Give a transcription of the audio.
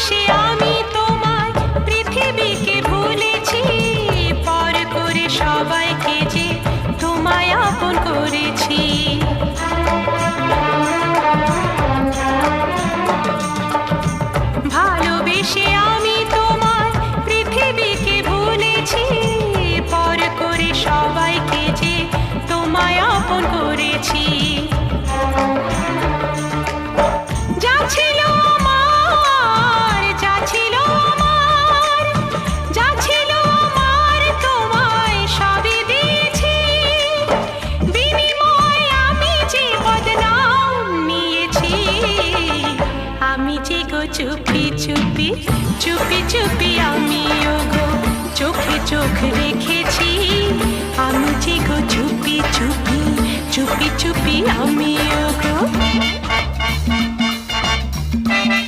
ভালোবেসে আমি তোমায় পৃথিবীকে ভুলেছি পর করে সবাইকে যে তোমায় আপন করেছি। ভালোবেসে আমি তোমায় পৃথিবীকে ভুলেছি পর করে সবাইকে যে তোমায় আপন করেছি। চুপি চুপি চুপি চুপি আমি গো চোখে চোখ রেখেছি। আমি যে গো চুপি চুপি চুপি চুপি আমি গো